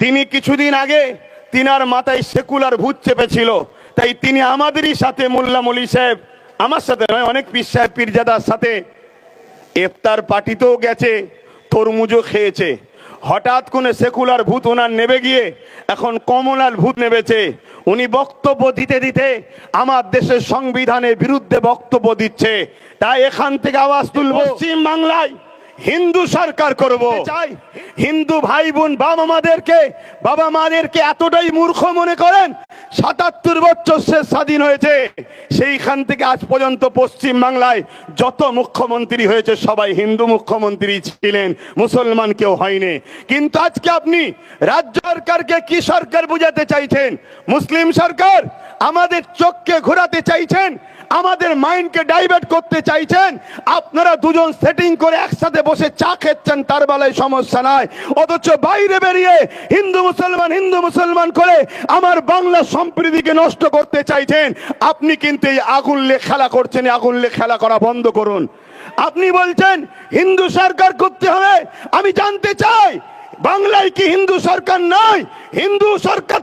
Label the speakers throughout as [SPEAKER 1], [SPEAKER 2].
[SPEAKER 1] তিনি কিছুদিন আগে তিনার মাথায় সেকুলার ভূত চেপেছিল। তাই তিনি আমাদেরই সাথে মোল্লা মলি সাহেব আমার সাথে নয় অনেক পীর সাহেব পীরজাদার সাথে ইফতার পার্টিতেও গেছে তরমুজও খেয়েছে। হঠাৎ করে সেকুলার ভূত ওনার নেবে গিয়ে এখন কমলার ভূত নেবেছে। উনি বক্তব্য দিতে দিতে আমার দেশের সংবিধানের বিরুদ্ধে বক্তব্য দিচ্ছে। তাই এখান থেকে আওয়াজ তুলবো পশ্চিম বাংলায় হিন্দু সরকার করব। চাই। হিন্দু ভাই বোন বাবা মাদেরকে বাবা মাদেরকে এতটাই মূর্খ মনে করেন সাতাত্তর বছর সে স্বাধীন হয়েছে। সেইখান থেকে আজ পর্যন্ত পশ্চিম বাংলায় যত মুখ্যমন্ত্রী হয়েছে সবাই হিন্দু মুখ্যমন্ত্রী ছিলেন মুসলমান কেউ হয়নি। কিন্তু আজকে আপনি রাজ্য সরকারকে কি সরকার বুঝাতে চাইছেন? মুসলিম সরকার আমাদের চোখকে ঘোরাতে চাইছেন আমাদের মাইন্ডকে ডাইভার্ট করতে চাইছেন আপনারা দুজন সেটিং করে একসাথে বসে চা খেচ্ছেন, তার বেলায় সমস্যা নাই। অথচ বাইরে বেরিয়ে হিন্দু মুসলমান হিন্দু মুসলমান করে আমার বাংলা সম্প্রীতিকে নষ্ট করতে চাইছেন। আপনি কিন্তু এই আগুন খেলা করছেন আগুন খেলা করা বন্ধ করুন। আপনি বলছেন, হিন্দু সরকার করতে হবে। আমি জানতে চাই, বাংলায় কি হিন্দু সরকার নাই? হিন্দু সরকার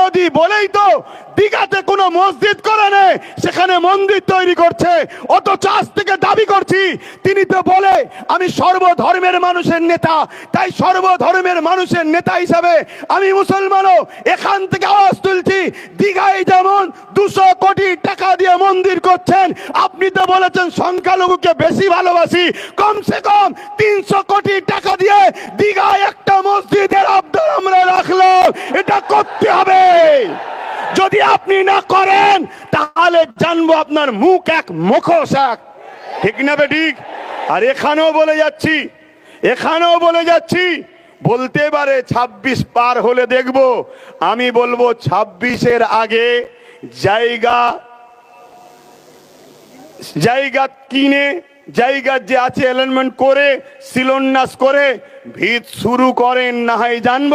[SPEAKER 1] দরদি বলেই তো দীঘাতে কোনো মসজিদ করে নেই, সেখানে মন্দির তৈরি করছে। অথচ আজ থেকে দাবি করছি, তিনি তো বলে, আমি সর্বধর্মের মানুষের নেতা, তাই সর্বধর্মের মানুষের নেতা হিসাবে আমি মুসলমানও। এখান থেকে আওয়াজ তুলছি, দীঘায় যেমন দুশো কোটি টাকা দিয়ে মন্দির করছেন, আপনি তো বলেছেন সংখ্যালঘুকে বেশি ভালোবাসি, কমসে কম তিনশো কোটি টাকা দিয়ে দীঘায় একটা মসজিদের আবদার আমরা রাখলাম এটা করতে হবে যদি আপনি না করেন তাহলে জানব আপনার মুখ এক মুখোশ এক। ঠিক না বে ঠিক? আর এখানেও বলে যাচ্ছি, এখানেও বলে যাচ্ছি, বলতে পারে ২৬ পার হলে দেখব। আমি বলব ছাব্বিশের আগে জায়গা জায়গা কিনে জায়গার যে আছে অ্যালাইনমেন্ট করে, শিলন্যাস করে, ভিত শুরু করেন না হয় জানব।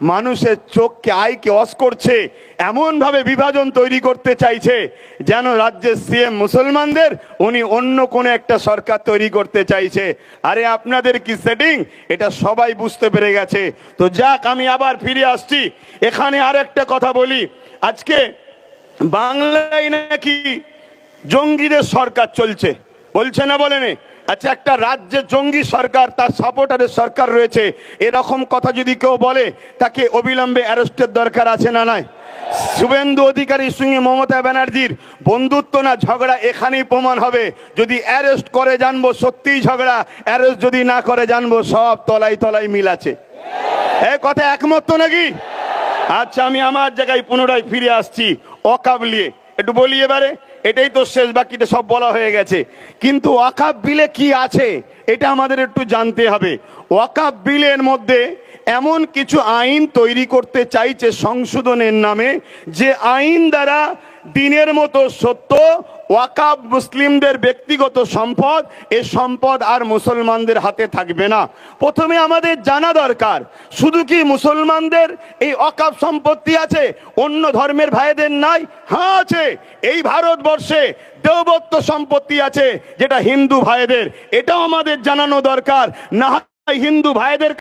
[SPEAKER 1] মানুষের চোখকে আয়কে অস করছে এমন ভাবে বিভাজন তৈরি করতে চাইছে, যেন রাজ্যের সিএম মুসলমানদের, উনি অন্য কোনো একটা সরকার তৈরি করতে চাইছে। আরে আপনাদের কি সেটিং এটা সবাই বুঝতে পেরে গেছে। তো যাক, আমি আবার ফিরে আসছি। এখানে আর একটা কথা বলি। আজকে বাংলায় নাকি জঙ্গিদের সরকার চলছে। বলছে না বলেনি আচ্ছা একটা রাজ্যে জঙ্গি সরকার, তার সাপোর্টারের সরকার রয়েছে, এরকম কথা যদি কেউ বলে, তাকে অবিলম্বে অ্যারেস্টের দরকার আছে না নাই? শুভেন্দু অধিকারীর সঙ্গে মমতা ব্যানার্জির বন্ধুত্ব না, ঝগড়া এখানেই প্রমাণ হবে। যদি অ্যারেস্ট করে জানব, সত্যিই ঝগড়া, অ্যারেস্ট যদি না করে জানব, সব তলাই তলাই মিল আছে। এ কথা একমত নাকি? আচ্ছা আমি আমার জায়গায় পুনরায় ফিরে আসছি, অকাবলিয়ে। একটু বলি এবারে, এটাই তো শেষ, বাকিটা সব বলা হয়ে গেছে। কিন্তু ওয়াকাব বিলে কি আছে, এটা আমাদের একটু জানতে হবে। ওয়াকাব বিলের মধ্যে এমন কিছু আইন তৈরি করতে চাইছে সংশোধনের নামে, যে আইন দ্বারা দিনের মতো সত্য ওয়াকাব মুসলিমদের ব্যক্তিগত সম্পদ, এ সম্পদ আর মুসলমানদের হাতে থাকবে না। প্রথমে আমাদের জানা দরকার, শুধু কি মুসলমানদের এই অকাব সম্পত্তি আছে, অন্য ধর্মের ভাইদের নাই? হ্যাঁ আছে। এই ভারতবর্ষে দেবত্ব সম্পত্তি আছে, যেটা হিন্দু ভাইদের। এটাও আমাদের জানানো দরকার, না হিন্দু ভাইদের